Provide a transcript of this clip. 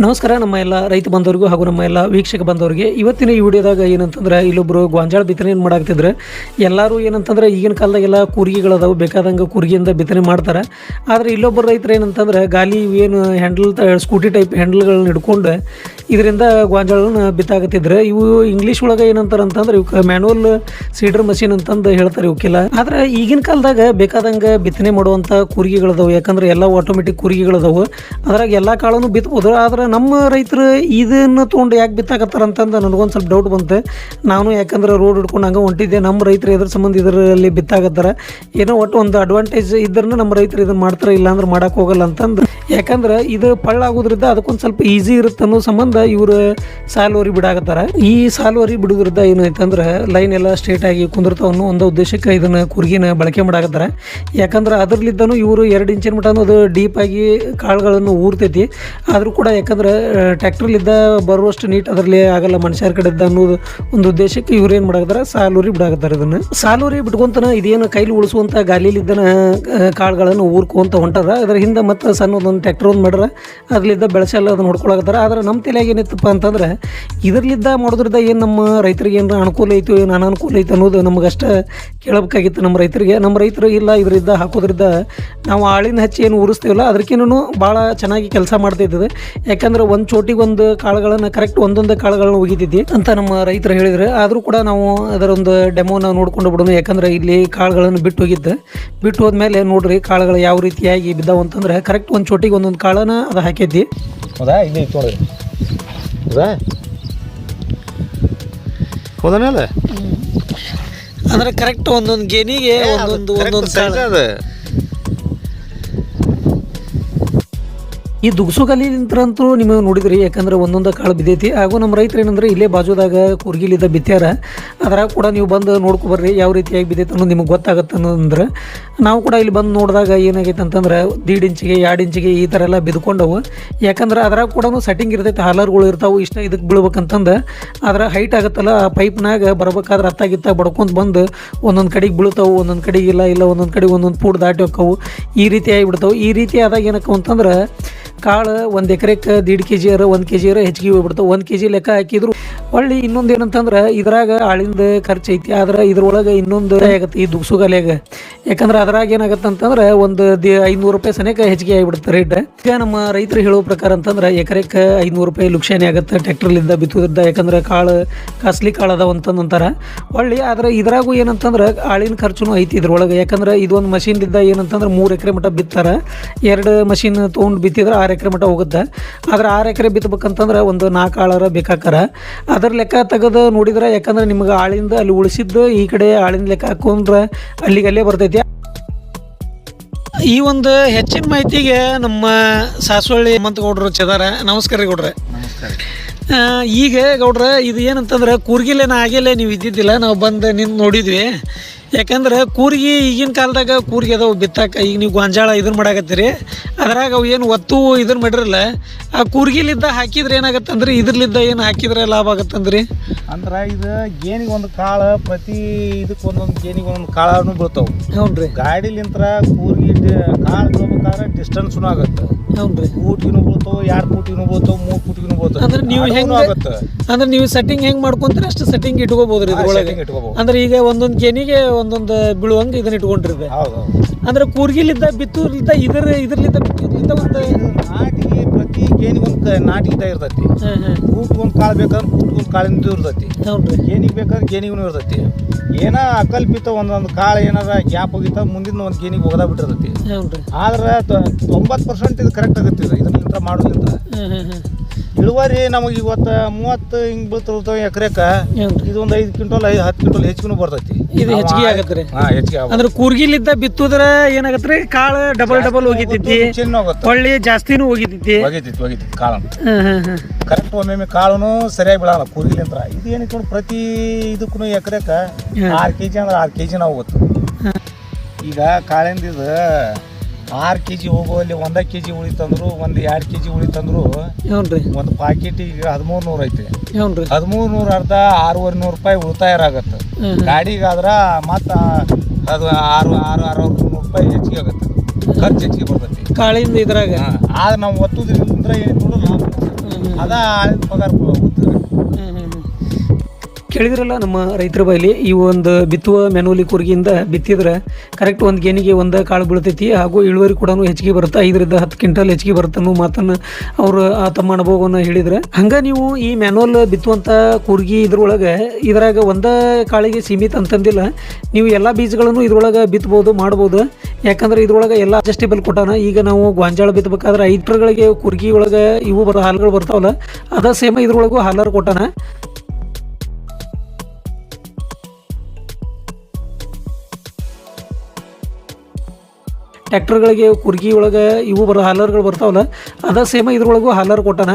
ನಮಸ್ಕಾರ, ನಮ್ಮ ಎಲ್ಲ ರೈತ ಬಂದವರಿಗೂ ಹಾಗೂ ನಮ್ಮ ಎಲ್ಲ ವೀಕ್ಷಕ ಬಂದವರಿಗೆ. ಇವತ್ತಿನ ಈ ವಿಡಿಯೋದಾಗ ಏನಂತಂದ್ರೆ, ಇಲ್ಲೊಬ್ರು ಗೋಂಜಾಳ ಬಿತ್ತನೆ ಏನು ಮಾಡಾಕ್ತಿದ್ರೆ ಎಲ್ಲರೂ ಏನಂತಂದ್ರೆ ಈಗಿನ ಕಾಲದಾಗೆಲ್ಲ ಕೂರಿಗೆಗಳದಾವು, ಬೇಕಾದಂಗೆ ಕೂರಿಗೆಯಿಂದ ಬಿತ್ತನೆ ಮಾಡ್ತಾರೆ. ಆದರೆ ಇಲ್ಲೊಬ್ಬರು ರೈತರು ಏನಂತಂದ್ರೆ, ಗಾಲಿ ಏನು ಹ್ಯಾಂಡಲ್ ಸ್ಕೂಟಿ ಟೈಪ್ ಹ್ಯಾಂಡಲ್ಗಳನ್ನ ಹಿಡ್ಕೊಂಡು ಇದರಿಂದ ಗೊಂಜಾಳನ್ನ ಬಿತ್ತಾಕತ್ತಿದ್ರೆ. ಇವು ಇಂಗ್ಲೀಷ್ ಒಳಗೆ ಏನಂತಾರೆ ಅಂತಂದ್ರೆ ಇವಕ್ಕೆ ಮ್ಯಾನುವಲ್ ಸೀಡರ್ ಮಷಿನ್ ಅಂತಂದು ಹೇಳ್ತಾರೆ ಇವಕ್ಕೆಲ್ಲ ಆದ್ರೆ ಈಗಿನ ಕಾಲದಾಗ ಬೇಕಾದಂಗೆ ಬಿತ್ತನೆ ಮಾಡುವಂಥ ಕೂರ್ಗಿಗಳದಾವು ಯಾಕಂದ್ರೆ ಎಲ್ಲ ಆಟೋಮೆಟಿಕ್ ಕೂರ್ಗಿಗಳದಾವು ಅದ್ರಾಗ ಎಲ್ಲ ಕಾಳನ್ನು ಬಿತ್ಬೋದು. ಆದ್ರೆ ನಮ್ಮ ರೈತರು ಇದನ್ನು ತೊಗೊಂಡು ಯಾಕೆ ಬಿತ್ತಾಕತ್ತಾರ ಅಂತಂದು ನನಗೊಂದು ಸ್ವಲ್ಪ ಡೌಟ್ ಬಂತು. ನಾನು ಯಾಕಂದ್ರೆ ರೋಡ್ ಹಿಡ್ಕೊಂಡು ಹಂಗೆ ಹೊಂಟಿದ್ದೆ. ನಮ್ಮ ರೈತರು ಇದ್ರ ಸಂಬಂಧ ಇದರಲ್ಲಿ ಬಿತ್ತಾಗತ್ತಾರ ಏನೋ ಒಟ್ಟು ಒಂದು ಅಡ್ವಾಂಟೇಜ್ ಇದ್ರೂ ನಮ್ಮ ರೈತರು ಇದನ್ನು ಮಾಡ್ತಾರೆ, ಇಲ್ಲಾಂದ್ರೆ ಮಾಡಕ್ಕೆ ಹೋಗಲ್ಲ ಅಂತಂದು. ಯಾಕಂದ್ರೆ ಇದು ಪಳ್ಳ ಆಗೋದ್ರಿಂದ ಅದಕ್ಕೊಂದು ಸ್ವಲ್ಪ ಈಸಿ ಇರುತ್ತೆ ಅನ್ನೋ ಸಂಬಂಧ ಇವರು ಸಾಲುವರಿ ಬಿಡಾಕತ್ತಾರ. ಈ ಸಾಲುವರಿ ಬಿಡುದ್ರದ ಏನಾಯ್ತಂದ್ರೆ ಲೈನ್ ಎಲ್ಲ ಸ್ಟ್ರೇಟ್ ಆಗಿ ಕುಂದಿರ್ತಾವ ಒಂದು ಉದ್ದೇಶಕ್ಕೆ ಇದನ್ನ ಕುರ್ಗಿನ ಬಳಕೆ ಮಾಡಾಕತ್ತಾರ. ಯಾಕಂದ್ರೆ ಅದರಲ್ಲಿದ್ದನು ಇವರು ಎರಡು ಇಂಚಿನ ಮಟನು ಅದು ಡೀಪ್ ಆಗಿ ಕಾಳುಗಳನ್ನು ಊರ್ತೈತಿ. ಆದರೂ ಕೂಡ ಯಾಕಂದ್ರೆ ಟ್ಯಾಕ್ಟ್ರಲ್ಲಿದ್ದ ಬರುವಷ್ಟು ನೀಟ್ ಅದರಲ್ಲಿ ಆಗಲ್ಲ ಮನುಷ್ಯರ ಕಡೆ ಇದ್ದ ಅನ್ನೋದು ಒಂದು ಉದ್ದೇಶಕ್ಕೆ ಇವ್ರು ಏನು ಮಾಡಾಕತ್ತಾರ ಸಾಲೂರಿ ಬಿಡಾಕತ್ತಾರ ಇದನ್ನು. ಸಾಲೂರಿ ಬಿಟ್ಕೊಂತನ ಇದೇನು ಕೈಲಿ ಉಳಿಸುವಂಥ ಗಾಲಿಲಿದ್ದನ ಕಾಳುಗಳನ್ನು ಊರ್ಕೊಂತ ಹೊಂಟಾರ ಅದರ ಹಿಂದೆ ಮತ್ತೆ ಸಣ್ಣದೊಂದು ಟ್ಯಾಕ್ಟರ್ ಒಂದು ಮಾಡ್ರ ಅದರಲ್ಲಿದ್ದ ಬೆಳೆಸೆಲ್ಲ ಅದನ್ನ ಹೊಡ್ಕೊಳಕತ್ತಾರ. ಆದರೆ ನಮ್ಮ ತಲೆಯಾಗ ಏನಿತ್ತಪ್ಪ ಅಂತಂದ್ರೆ, ಇದರಲ್ಲಿದ್ದ ಮಾಡೋದ್ರಿಂದ ಏನು ನಮ್ಮ ರೈತರಿಗೆ ಏನು ಅನುಕೂಲ ಐತೋ, ಏನು ಅನಾನುಕೂಲ ಐತೆ ಅನ್ನೋದು ನಮಗಷ್ಟೇ ಕೇಳಬೇಕಾಗಿತ್ತು ನಮ್ಮ ರೈತರಿಗೆ. ನಮ್ಮ ರೈತರು ಇಲ್ಲ, ಇದರಿಂದ ಹಾಕೋದ್ರಿಂದ ನಾವು ಆಳಿನ ಹಚ್ಚಿ ಏನು ಉರಿಸ್ತೀವಲ್ಲ ಅದಕ್ಕಿನ್ನೂ ಭಾಳ ಚೆನ್ನಾಗಿ ಕೆಲಸ ಮಾಡ್ತಿದ್ದದೆ ಯಾಕಂದ್ರೆ ಒಂದು ಚೋಟಿಗೆ ಒಂದು ಕಾಳುಗಳನ್ನು ಕರೆಕ್ಟ್ ಒಂದೊಂದು ಕಾಳುಗಳನ್ನು ಒಗಿತಿದ್ದಿ ಅಂತ ನಮ್ಮ ರೈತರು ಹೇಳಿದ್ರು. ಆದರೂ ಕೂಡ ನಾವು ಅದರೊಂದು ಡೆಮೋನ ನೋಡ್ಕೊಂಡು ಬಿಡೋಣ, ಯಾಕಂದ್ರೆ ಇಲ್ಲಿ ಕಾಳುಗಳನ್ನು ಬಿಟ್ಟು ಹೋಗಿದ್ದೆ. ಬಿಟ್ಟು ಹೋದ್ಮೇಲೆ ನೋಡ್ರಿ ಕಾಳುಗಳು ಯಾವ ರೀತಿಯಾಗಿ ಬಿದ್ದಾವಂತಂದ್ರೆ ಕರೆಕ್ಟ್ ಒಂದು ಚೋಟಿಗೆ ಒಂದೊಂದು ಕಾಳನ್ನ ಅದು ಹಾಕಿದ್ದಿ ಹೌದಾ? ಇಲ್ಲಿ ಹೌದಾ ಹೌದನಲ್ಲ ಅಂದ್ರೆ ಕರೆಕ್ಟ್ ಒಂದೊಂದು ಗೆನಿಗೆ ಒಂದೊಂದು ಒಂದೊಂದು ಸೈಜ್ ಅದ. ಈ ದುಗ್ಸುಗಲಿಂತ್ರಂತೂ ನಿಮಗೆ ನೋಡಿದ್ರಿ, ಯಾಕಂದ್ರೆ ಒಂದೊಂದು ಕಾಳು ಬಿದ್ದೈತಿ. ಹಾಗೂ ನಮ್ಮ ರೈತರು ಏನಂದ್ರೆ, ಇಲ್ಲೇ ಬಾಜುದಾಗ ಕೂರ್ಗಿಲಿದ್ದ ಬಿತ್ತ್ಯಾರ ಅದ್ರಾಗ ಕೂಡ ನೀವು ಬಂದು ನೋಡ್ಕೊಬರ್ರಿ ಯಾವ ರೀತಿಯಾಗಿ ಬಿದ್ದೈತೆ ಅನ್ನೋದು ನಿಮಗೆ ಗೊತ್ತಾಗತ್ತೆ ಅನ್ನೋದಂದ್ರೆ, ನಾವು ಕೂಡ ಇಲ್ಲಿ ಬಂದು ನೋಡಿದಾಗ ಏನಾಗೈತೆ ಅಂತಂದ್ರೆ, ದೀಡ್ ಇಂಚಿಗೆ, ಎರಡು ಇಂಚಿಗೆ ಈ ಥರ ಎಲ್ಲ ಬಿದ್ಕೊಂಡವು. ಯಾಕಂದ್ರೆ ಅದ್ರಾಗ ಕೂಡ ಸೆಟ್ಟಿಂಗ್ ಇರ್ತೈತೆ, ಹಾಲರ್ಗಳು ಇರ್ತಾವೆ, ಇಷ್ಟ ಇದಕ್ಕೆ ಬೀಳ್ಬೇಕಂತಂದು. ಅದರ ಹೈಟ್ ಆಗುತ್ತಲ್ಲ, ಆ ಪೈಪ್ನಾಗ ಬರ್ಬೇಕಾದ್ರೆ ಅತ್ತಾಗಿತ್ತ ಬಡ್ಕೊಂಡು ಬಂದು ಒಂದೊಂದು ಕಡೆಗೆ ಬೀಳ್ತಾವೆ, ಒಂದೊಂದು ಕಡೆಗೆ ಇಲ್ಲ ಇಲ್ಲ, ಒಂದೊಂದು ಕಡೆಗೆ ಒಂದೊಂದು ಪೂಡ್ ದಾಟಿ ಹೋಕ್ಕವು. ಈ ರೀತಿ ಆಗಿಬಿಡ್ತಾವೆ. ಈ ರೀತಿ ಆದಾಗ ಏನಕ್ಕವು ಅಂತಂದ್ರೆ ಕಾಳು ಒಂದು ಎಕರೆಕ್ಕೆ ದೀಡ್ ಕೆ ಜಿ ಅರ ಒಂದು ಕೆ ಜಿ ಅರ ಹೆಚ್ಚಿಗೆ ಹೋಗ್ಬಿಡ್ತಾವೆ. ಒಂದು ಕೆ ಜಿ ಲೆಕ್ಕ ಹಾಕಿದ್ರು ಹೊಳ್ಳಿ ಇನ್ನೊಂದು ಏನಂತಂದ್ರೆ ಇದ್ರಾಗ ಆಳಿಂದ ಖರ್ಚು ಐತಿ, ಆದ್ರೆ ಇದ್ರೊಳಗೆ ಇನ್ನೊಂದು ಆಗತ್ತೆ ಈ ದುಗ್ಸುಗಾಲಿಯಾಗ ಯಾಕಂದ್ರೆ ಅದ್ರಾಗ ಏನಾಗತ್ತೆ ಅಂತಂದ್ರೆ ಒಂದು ದಿ ಐನೂರು ರೂಪಾಯಿ ಸನೇಕ ಹೆಚ್ಚಿಗೆ ಆಗಿಬಿಡುತ್ತೆ ರೇಟ್. ಈಗ ನಮ್ಮ ರೈತರು ಹೇಳೋ ಪ್ರಕಾರ ಅಂತಂದ್ರೆ ಎಕರೆಕ್ಕೆ ಐನೂರು ರೂಪಾಯಿ ಲುಕ್ಷಾನಿ ಆಗುತ್ತೆ ಟ್ರ್ಯಾಕ್ಟರ್ಲಿಂದ ಬಿತ್ತೋದ್ರಿಂದ, ಯಾಕಂದ್ರೆ ಕಾಳು ಕಾಸ್ಲಿ ಕಾಳು ಅದಾವ ಅಂತಂದಂತಾರೆ ಹೊಳ್ಳಿ ಆದ್ರೆ ಇದ್ರಾಗೂ ಏನಂತಂದ್ರೆ ಆಳಿನ ಖರ್ಚುನು ಐತಿ ಇದ್ರೊಳಗೆ. ಯಾಕಂದ್ರೆ ಇದೊಂದು ಮಷಿನ್ಲಿದ್ದ ಏನಂತಂದ್ರೆ ಮೂರು ಎಕರೆ ಮಟ್ಟ ಬಿತ್ತಾರ. ಎರಡು ಮಷೀನ್ ತೊಗೊಂಡು ಬಿತ್ತಿದ್ರೆ ಆರು ಎಕರೆ ಮಟ್ಟ ಹೋಗುತ್ತೆ. ಆದ್ರೆ ಆರು ಎಕರೆ ಬಿತ್ತಬೇಕಂತಂದ್ರೆ ಒಂದು ನಾಲ್ಕು ಆಳರ ಬೇಕಾಕಾರ ಅದರ ಲೆಕ್ಕ ತೆಗೆದು ನೋಡಿದ್ರೆ ಯಾಕಂದ್ರೆ ನಿಮ್ಗೆ ಆಳಿಂದ ಅಲ್ಲಿ ಉಳಿಸಿದ್ದು ಈ ಕಡೆ ಆಳಿಂದ ಲೆಕ್ಕ ಹಾಕೊಂಡ್ರೆ ಅಲ್ಲಿಗೆ ಅಲ್ಲೇ ಬರ್ತೈತಿ. ಈ ಒಂದು ಹೆಚ್ಚಿನ ಮಾಹಿತಿಗೆ ನಮ್ಮ ಸಾಸೊಳ್ಳಿ ಹೇಮಂತ ಗೌಡ್ರು ಚದಾರ ನಮಸ್ಕಾರ ರೀ ಗೌಡ್ರೆ. ಈಗ ಗೌಡ್ರ ಇದು ಏನಂತಂದ್ರೆ ಕೂರ್ಗಿಲೇನ ಆಗಿಲ್ಲ ನೀವು ಇದ್ದಿದ್ದಿಲ್ಲ ನಾವು ಬಂದು ನಿಂತು ನೋಡಿದ್ವಿ. ಯಾಕಂದ್ರೆ ಕೂರ್ಗಿ ಈಗಿನ ಕಾಲದಾಗ ಕೂರ್ಗಿ ಅದಾವು ಬಿತ್ತಾಕ. ಈಗ ನೀವು ಗೊಂಜಾಳ ಇದನ್ನ ಮಾಡಾಕತ್ತೀರಿ. ಅದ್ರಾಗ ಅವು ಏನು ಒತ್ತು ಇದನ್ನ ಮಾಡಿರಲ್ಲ ಆ ಕೂರ್ಗಿಲಿದ್ದ ಹಾಕಿದ್ರೆ ಏನಾಗತ್ತಂದ್ರೆ? ಇದ್ರಲಿದ್ದ ಏನು ಹಾಕಿದ್ರೆ ಲಾಭ ಆಗತ್ತಂದ್ರಿ? ಅಂದ್ರ ಇದು ಗೇನಿಗೆ ಒಂದು ಕಾಳು ಪ್ರತಿ ಇದಕ್ಕೆ ಒಂದೊಂದು ಗೇನಿಗೆ ಒಂದೊಂದು ಕಾಳನು ಬೀಳ್ತಾವೆ. ಹ್ಞೂ ರೀ ಗಾಡಿಲಿಂತ್ರ ಕೂರ್ಗಿ ಕಾಳು ಬೀಳ್ಬೇಕಾದ್ರೆ ಡಿಸ್ಟೆನ್ಸ್ನು ಆಗುತ್ತೆ. ಫೂಟಿಗೂ ಬೀಳ್ತಾವೆ ಎರಡು ಫೂಟಿಗೂ ಬೀಳ್ತಾವೆ ಮೂರು ಫೂಟಿಗೂ ಬೀಳ್ತಾವೆ ಅಂದ್ರೆ ನೀವು ಹೆಂಗ್ ಆಗುತ್ತೆ. ಅಂದ್ರೆ ನೀವು ಸೆಟ್ಟಿಂಗ್ ಹೆಂಗ್ ಮಾಡ್ಕೊಂತೀರಿ ಅಷ್ಟು ಸೆಟ್ಟಿಂಗ್ ಇಟ್ಕೋಬೋದು ರೀ ಇದ್ರೊಳಗೆ. ಇಟ್ಕೋಬಹುದು ಅಂದ್ರೆ ಈಗ ಒಂದೊಂದು ಗೆನಿಗೆ ಒಂದೊಂದು ಬೀಳುವಂಗೆ ಇದನ್ನ ಇಟ್ಕೊಂಡಿರ್ದೆ ಹೌದು ಹೌದು. ಅಂದ್ರೆ ಕೂರ್ಗಿಲಿದ್ದ ಬಿತ್ತೂರ್ಲಿದ್ದ ಇದ್ರ ಇದ್ರಲಿದ್ದ ಬಿತ್ತೂರ್ಲಿದ್ದ ಒಂದು ನಾಟಿಗೆ ಪ್ರತಿ ಗೇನಿಗೆ ಒಂದು ನಾಟಿ ಗಿಡ ಇರ್ತೈತಿ. ಊಟ ಹಾಂ. ಫೂಟ್ ಒಂದು ಕಾಳು ಬೇಕಾದ್ರೆ ಫೂಟ್ ಒಂದು ಕಾಳಿಂದ ಇರ್ತೈತಿ. ಹೌದ್ರಿ. ಗೇನಿಗೆ ಬೇಕಾದ್ರೆ ಗೇನಿಗೂ ಇರ್ತೈತಿ. ಏನ ಅಕಲ್ಪಿತ ಒಂದೊಂದು ಕಾಳು ಏನಾರ ಗ್ಯಾಪ್ ಹೋಗಿತ್ತ ಮುಂದಿನ ಒಂದು ಗೇನಿಗೆ ಹೋಗದ ಬಿಟ್ಟಿರ್ತೈತಿ. ಆದ್ರೆ ತೊಂಬತ್ತು ಪರ್ಸೆಂಟ್ ಇದು ಕರೆಕ್ಟ್ ಆಗುತ್ತೆ ಇದು ಇದರಿಂದ ಮಾಡೋದ್ರಿಂದ. ಇಳುವರಿ ನಮಗೆ ಇವತ್ತು ಮೂವತ್ತು ಹಿಂಗೆ ಬೀಳ್ತಿರ್ತಾವೆ ಎಕರೆಕ ಇದೊಂದು ಐದು ಕ್ವಿಂಟಲ್ ಐದು ಹತ್ತು ಕ್ವಿಂಟಲ್ ಹೆಚ್ಚಿಗೂ ಬರ್ತೈತಿ. ಇದು ಹೆಚ್ಚಿಗೆ ರೀ ಹಾಂ ಹೆಚ್ಚಿಗೆ. ಅಂದ್ರೆ ಕೂರ್ಗಿಲಿದ್ದ ಬಿತ್ತುದ್ರ ರೀ ಕಾಳು ಡಬಲ್ ಡಬಲ್ ಹೋಗಿತೈತಿ ಚಿನ್ನ ಆಗುತ್ತೆ ಹೊಳ್ಳಿ ಜಾಸ್ತಿನೂ ಹೋಗಿತೈತಿ ಒಗಿತೈತಿ ಒಗಿತೈತಿ ಕಾಳು ಕರೆಕ್ಟ್ ಒಮ್ಮೊಮ್ಮೆ ಕಾಳುನು ಸರಿಯಾಗಿ ಬೀಳಲ್ಲ ಕೂರ್ಗಿಲಿಂತ್ರ. ಇದು ಏನಕ್ಕೆ ನೋಡಿ ಪ್ರತಿ ಇದಕ್ಕೂ ಎಕರೆಕ ಆರು ಕೆ ಜಿ ಅಂದ್ರೆ ಆರು ಕೆ ಜಿನ ಹೋಗುತ್ತೆ ಈಗ ಕಾಳಿಂದ ಇದು ಆರು ಕೆ ಜಿ ಹೋಗುವಲ್ಲಿ ಒಂದ ಕೆ ಜಿ ಉಳಿತಂದ್ರು ಒಂದು ಎರಡು ಕೆ ಜಿ ಉಳಿತಂದ್ರು ಒಂದು ಪಾಕೆಟಿಗೆ ಹದಿಮೂರು ನೂರು ಐತಿ. ಹದಿಮೂರು ನೂರು ಅರ್ಧ ಆರೂವರೆ ನೂರು ರೂಪಾಯಿ ಉಳಿತಾಯ ಆಗತ್ತೆ. ಗಾಡಿಗಾದ್ರ ಮತ್ತು ಅದು ಆರು ಆರು ಆರು ನೂರು ರೂಪಾಯಿ ಹೆಚ್ಚಿಗೆ ಆಗುತ್ತೆ. ಖರ್ಚು ಹೆಚ್ಚಿಗೆ ಬರ್ತೈತಿ. ಕಾಳಿಂದ ಇದ್ರಾಗ? ಆದ್ರೆ ನಾವು ಒತ್ತುದ್ರಿಂದ ನೋಡು ಲಾಭ ಅದ ಪಗಾರ ಹೋಗುತ್ತೆ. ಕೇಳಿದ್ರಲ್ಲ ನಮ್ಮ ರೈತರ ಬಾಯಲ್ಲಿ, ಈ ಒಂದು ಬಿತ್ತುವ ಮೆನೋಲಿ ಕೂರ್ಗಿಯಿಂದ ಬಿತ್ತಿದ್ರೆ ಕರೆಕ್ಟ್ ಒಂದು ಗೇಣಿಗೆ ಒಂದು ಕಾಳು ಬೀಳ್ತೈತಿ ಹಾಗೂ ಇಳುವರಿ ಕೂಡ ಹೆಚ್ಚಿಗೆ ಬರುತ್ತೆ, ಐದರಿಂದ ಹತ್ತು ಕ್ವಿಂಟಲ್ ಹೆಚ್ಚಿಗೆ ಬರುತ್ತೆ ಅನ್ನೋ ಮಾತನ್ನು ಅವರು, ಆ ತಮ್ಮ ಅನುಭವವನ್ನು ಹೇಳಿದ್ರೆ. ಹಂಗೆ ನೀವು ಈ ಮ್ಯಾನುವಲ್ ಬಿತ್ತುವಂಥ ಕೂರ್ಗಿ ಇದ್ರೊಳಗೆ ಇದ್ರಾಗ ಒಂದೇ ಕಾಳಿಗೆ ಸೀಮಿತ ಅಂತಂದಿಲ್ಲ, ನೀವು ಎಲ್ಲ ಬೀಜಗಳನ್ನು ಇದ್ರೊಳಗೆ ಬಿತ್ತಬಹುದು ಮಾಡ್ಬೋದು. ಯಾಕಂದ್ರೆ ಇದ್ರೊಳಗೆ ಎಲ್ಲ ಅಡ್ಜಸ್ಟೇಬಲ್ ಕೊಟ್ಟಾನ, ಈಗ ನಾವು ಗೋಂಜಾಳ ಬಿತ್ತಬೇಕಾದ್ರೆ ಐದರಗಳಿಗೆ ಕುರ್ಗಿ ಒಳಗೆ ಇವು ಬರ ಹಾಲುಗಳು ಬರ್ತಾವಲ್ಲ, ಅದ ಸೇಮ್ ಇದ್ರೊಳಗೂ ಹಾಲರ್ ಕೊಟ್ಟಾನ. ಟ್ಯಾಕ್ಟರ್ಗಳಿಗೆ ಕುರ್ಗಿ ಒಳಗೆ ಇವು ಬರೋ ಹಾಲರ್ಗಳು ಬರ್ತಾವಲ್ಲ ಅದ ಸೇಮ್ ಇದ್ರೊಳಗೂ ಹಾಲರ್ ಕೊಟ್ಟಾನ.